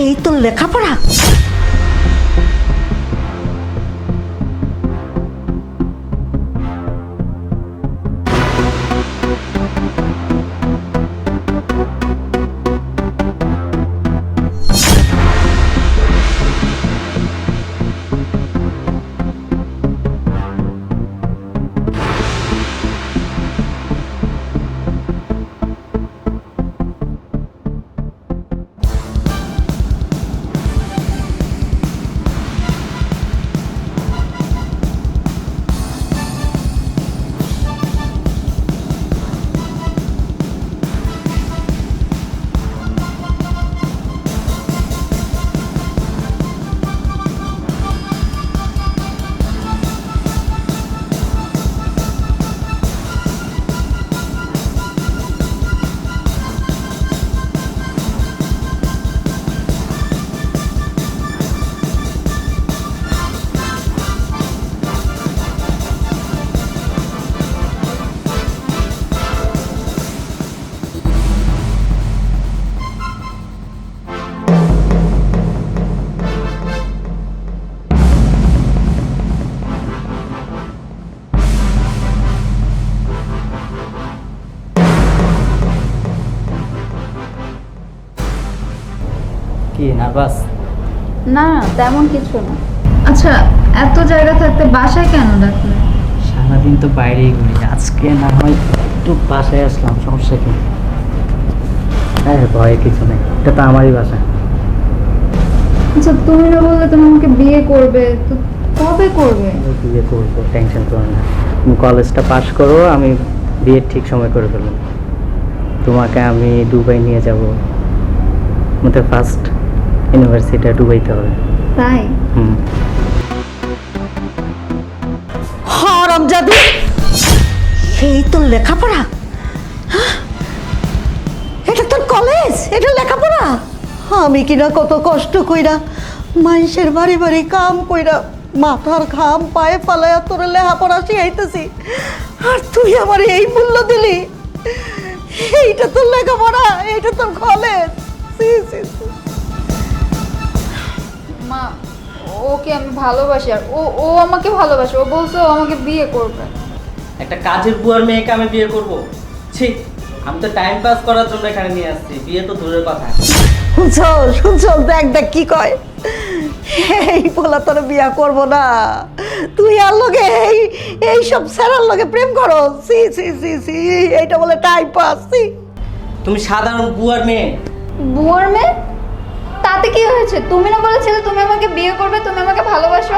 এই তো লেখাপড়া। কি নার্ভাস না তেমন কিছু না। আচ্ছা এত জায়গা থাকতে বাসায় কেন ডাকলে? সারাদিন তো বাইরেই ঘুরি। আজকে না হয় একটু বাসায় আসলাম সমস্যা কি? হ্যাঁ ভয়ে কিছু নেই এটা তো আমারই বাসা। আচ্ছা তুমি না বললে তুমি আমাকে বিয়ে করবে তো কবে করবে? বিয়ে করব টেনশন করো না। তুমি কলেজটা পাস করো আমি বিয়ের ঠিক সময় করে ফেলব। তোমাকে আমি দুবাই নিয়ে যাব। আমাদের ফার্স্ট ইউনিভার্সিটিটা দুবাইতে হবে। তাই? হুম। হরম জাদু এই তোর লেখাপড়া। হ্যাঁ? এটা তোর কলেজ এটা লেখাপড়া? আমি কিনা কত কষ্ট কইরা মানুষের বাড়ি বাড়ি কাম কইরা মাথার ঘাম পায়ে ফালাইয়া তোর লেখাপড়া শিখাইতেছি। আর তুই আমার এই মূল্য দিলি। এইটা তোর লেখাপড়া এইটা তোর কলেজ সি, সি, সি। মা ওকে আমি ভালোবাসি আর ও ও আমাকে ভালোবাসে ও বলছে ও আমাকে বিয়ে করবে। একটা কাজের বুয়ার মেয়েকে আমি বিয়ে করব। ছি আমি তো টাইম পাস করার জন্য এখানে নিয়ে আসছি বিয়ে তো দূরের কথা। শুনছ শুনছ দেখ দেখ কি কয়? এই পোলা তোর বিয়া করব না। তুই আর লগে এই এই সব স্যারার লগে প্রেম করো। সি সি সি সি এইটা বলে টাইম পাস সি তুমি সাধারণ বুয়ার মেয়ে। বুয়ার মেয়ে? তাতে কি হয়েছে? তুমি না বলেছিলে তুমি আমাকে বিয়ে করবে তুমি আমাকে ভালোবাসো?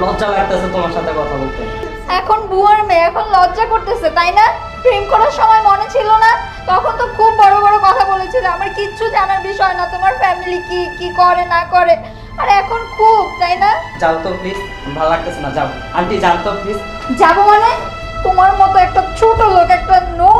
লজ্জা লাগতেছে তোমার সাথে কথা বলতে। এখন বুয়ার মেয়ে এখন লজ্জা করতেছে তাই না? প্রেম করার সময় মনে ছিল না? তখন তো খুব বড় বড় কথা বলেছিলে। আমার কিচ্ছু জানার বিষয় না তোমার ফ্যামিলি কি কি করে না করে। আর এখন খুব তাই না? যাও তো প্লিজ ভালো লাগতেছে না যাও। আন্টি যাও তো প্লিজ যাব মানে? তোমার মতো একটা ছোট লোক একটা নো